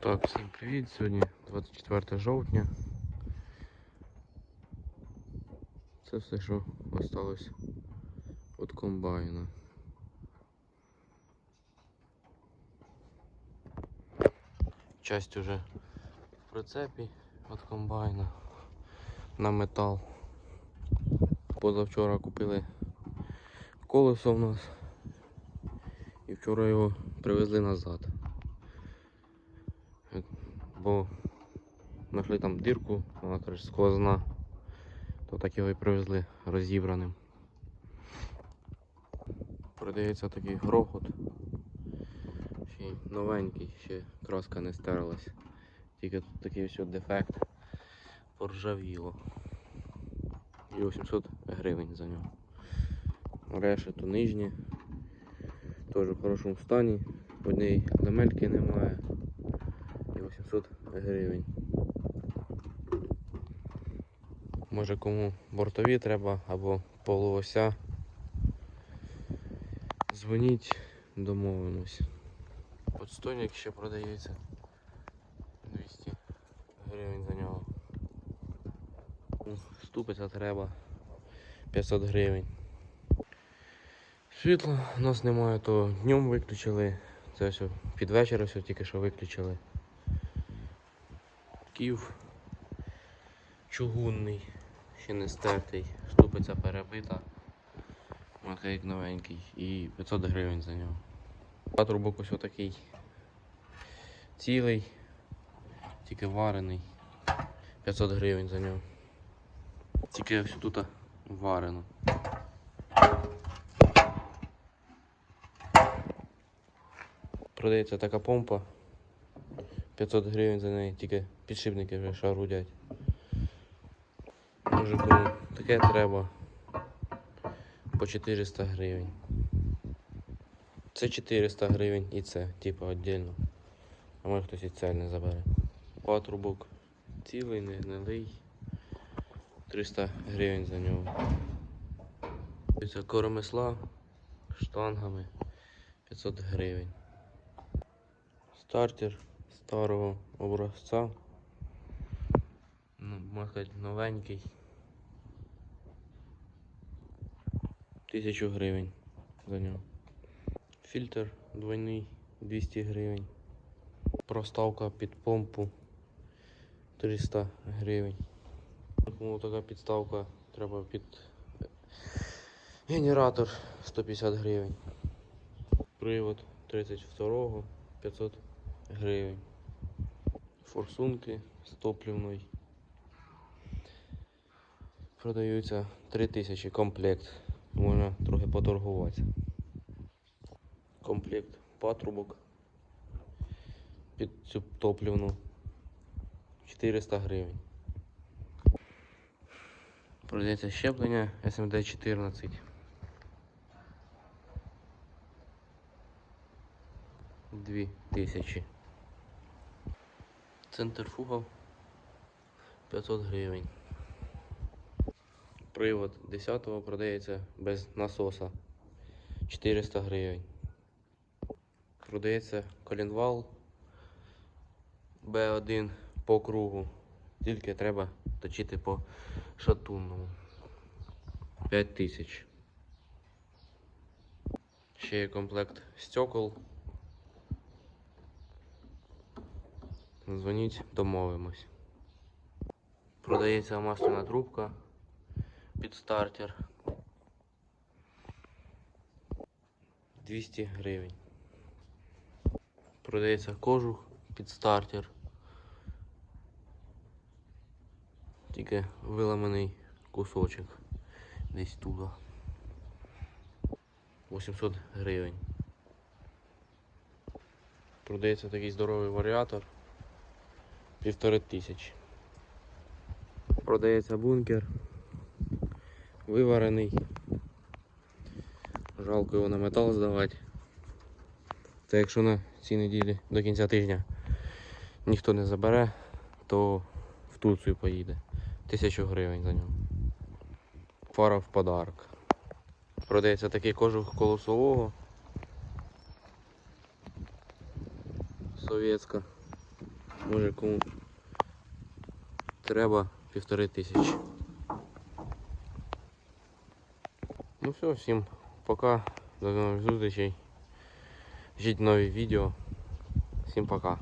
Так, всім привіт. Сьогодні 24 жовтня. Це все, що осталось від комбайна. Часть уже в прицепі від комбайна на метал. Позавчора купили колесо в нас і вчора його привезли назад. Бо знайшли там дірку, вона каже сквозна, то так його і привезли розібраним. Продається такий грохот. Ще й новенький, ще краска не стерлась. Тільки тут такий ось дефект поржавіло. І 800 гривень за нього. Решету нижні. Теж в хорошому стані. Однієї ламельки немає. І 800 гривень. Може кому бортові треба або полуося. Дзвоніть, домовимось. Подстойник ще продається. 200 гривень за нього. Ступиця треба 500 гривень. Світла у нас немає, то днем виключили. Це все під вечір все тільки що виключили. Київ чугунний, ще не стертий, ступиця перебита. Ось новенький і 500 гривень за нього. Патрубок ось отакий цілий, тільки варений. 500 гривень за нього. Тільки ось тут варено. Продається така помпа. 500 гривень за неї, тільки підшипники вже шарудять. Може кому таке треба по 400 гривень. Це 400 гривень і це, типу, віддільно. А може хтось і це забере. Патрубок цілий, не гнилий. 300 гривень за нього. Це коромисла штангами 500 гривень. Стартер старого образця. Ну, можна сказати, новенький. Тисячу гривень за нього. Фільтр двойний 200 гривень. Проставка під помпу 300 гривень. Кому така підставка треба під генератор 150 гривень. Привод 32 500 гривень. Форсунки з топливною. Продаються 3000 комплект. Можна трохи поторгуватися. Комплект патрубок під цю топливну 400 гривень. Продається щеплення SMD 14. Дві тисячі. Центрифуга 500 гривень. Привод 10-го продається без насоса 400 гривень. Продається колінвал B1 по кругу. Тільки треба точити по шатунному. 5 тисяч. Ще є комплект стекол. Дзвоніть, домовимось. Продається масляна трубка під стартер. 200 гривень. Продається кожух під стартер. Тільки виламаний кусочок десь туди. 800 гривень. Продається такий здоровий варіатор. Півтори тисячі. Продається бункер. Виварений. Жалко його на метал здавати. Це якщо на цій неділі до кінця тижня ніхто не забере, то в Турцію поїде. Тисячу гривень за нього. Фара в подарок. Продається такий кожух колосового. Совєтська. Може кому треба півтори тисячі. Ну все, всім пока. До нових зустрічей. Жіть нові відео. Всім пока.